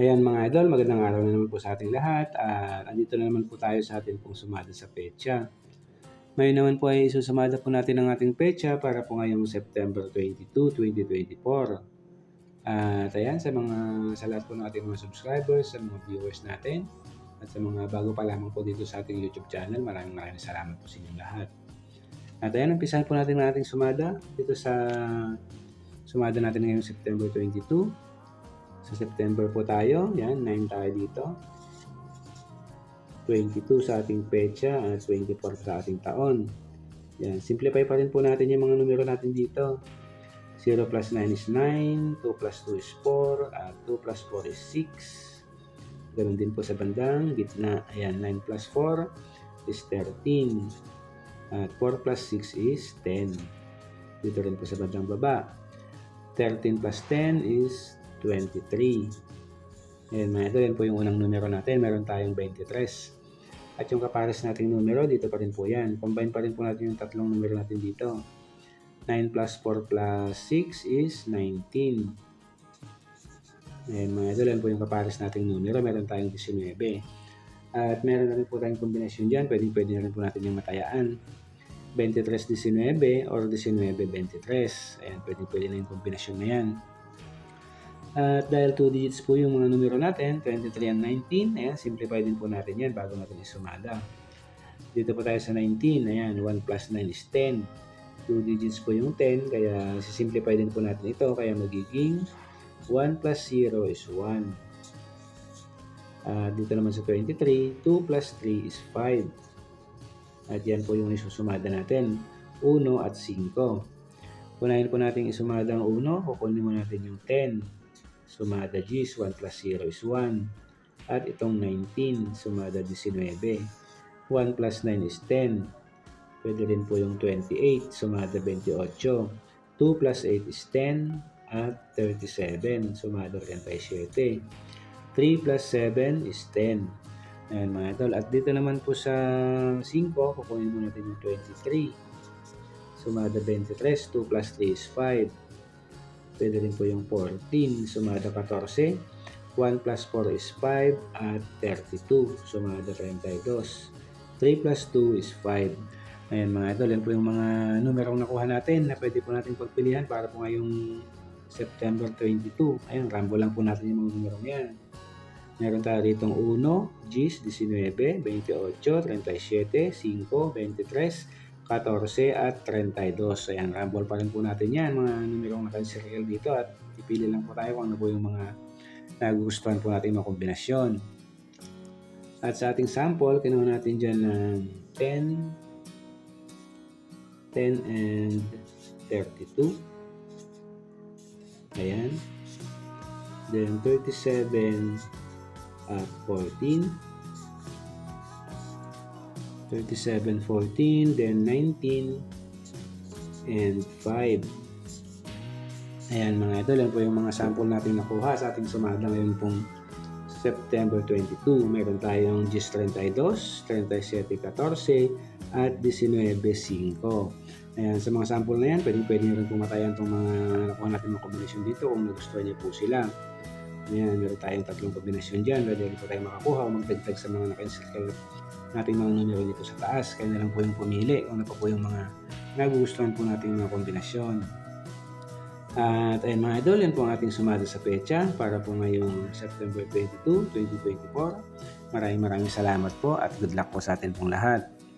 Ayan mga idol, magandang araw na naman po sa ating lahat at andito na naman po tayo sa ating pong sumada sa pecha. Ngayon naman po ay isusumada po natin ang ating pecha para po ngayong September 22, 2024. At ayan, sa mga sa lahat po ng ating mga subscribers, sa mga viewers natin, at sa mga bago pa lamang po dito sa ating YouTube channel, maraming maraming salamat po sa inyong lahat. At ayan, umpisahan po natin ang ating sumada dito sa sumada natin ngayong September 22. Sa September po tayo, yan, 9 tayo dito. 22 sa ating pecha at 24 sa ating taon. Yan, simplify pa rin po natin yung mga numero natin dito. 0 plus 9 is 9, 2 plus 2 is 4, at 2 plus 4 is 6. Ganun din po sa bandang gitna. Ayan, 9 plus 4 is 13. At 4 plus 6 is 10. Dito rin po sa bandang baba. 13 plus 10 is 23. Ayan mga yan po yung unang numero natin. Meron tayong 23. At yung kapares nating numero, dito pa rin po yan. Combine pa rin po natin yung tatlong numero natin dito. 9 plus 4 plus 6 is 19. Ayan mga ito, yan po yung kapares nating numero. Meron tayong 19. At meron na rin po tayong kombinasyon dyan. Pwede, pwede na rin po natin yung matayaan. 23-19 or 19-23. Ayan, pwede, pwede na yung kombinasyon na yan. At dahil 2 digits po yung mga numero natin, 23 and 19, ayan, simplify din po natin yan bago natin isumada. Dito po tayo sa 19, ayan, 1 plus 9 is 10. 2 digits po yung 10, kaya sisimplify din po natin ito, kaya magiging 1 plus 0 is 1. Uh, dito naman sa 23, 2 plus 3 is 5. At yan po yung isusumada natin, 1 at 5. Kunahin po natin isumada ang 1, kukunin mo natin yung 10. Sumada G's, 1 plus 0 is 1. At itong 19, sumada 19. 1 plus 9 is 10. Pwede rin po yung 28, sumada 28. 2 plus 8 is 10 at 37, sumada 37. 3 plus 7 is 10. Ayan mga idol. At dito naman po sa 5, kukunin mo natin yung 23. Sumada 23, 2 plus 3 is 5. Pwede rin po yung 14, sumada 14. 1 plus 4 is 5 at 32, sumada 32. 3 plus 2 is 5. Ayan mga idol, yan po yung mga numerong nakuha natin na pwede po natin pagpilihan para po ngayong September 22. Ayan, rambo lang po natin yung mga numerong yan. Meron tayo ditong 1, G's, 19, 28, 37, 5, 23, 14 at 32. Ayan, rumble pa rin po natin yan, mga numerong naka-serial dito at ipili lang po tayo kung ano po yung mga nagugustuhan po natin mga kombinasyon. At sa ating sample, kinuha natin dyan ng 10, 10 and 32. Ayan. Then 37 at 14. 37, 14, then 19, and 5. Ayan mga idol, yan po yung mga sample natin nakuha sa ating sumada ngayon pong September 22. Meron tayong GIS 32, 37, 14, at 19, 5. Ayan, sa mga sample na yan, pwede, pwede nyo rin pumatayan itong mga nakuha natin mga kombinasyon dito kung nagustuhan niyo po sila. Ayan, meron tayong tatlong kombinasyon dyan. Pwede rin po tayo makakuha o magdagdag sa mga naka-install natin mga numero dito sa taas. Kaya na lang po yung pumili kung ano pa po yung mga nagugustuhan po natin mga kombinasyon. At ayun mga idol, yan po ang ating sumada sa pecha para po ngayong September 22, 2024. Maraming maraming salamat po at good luck po sa atin pong lahat.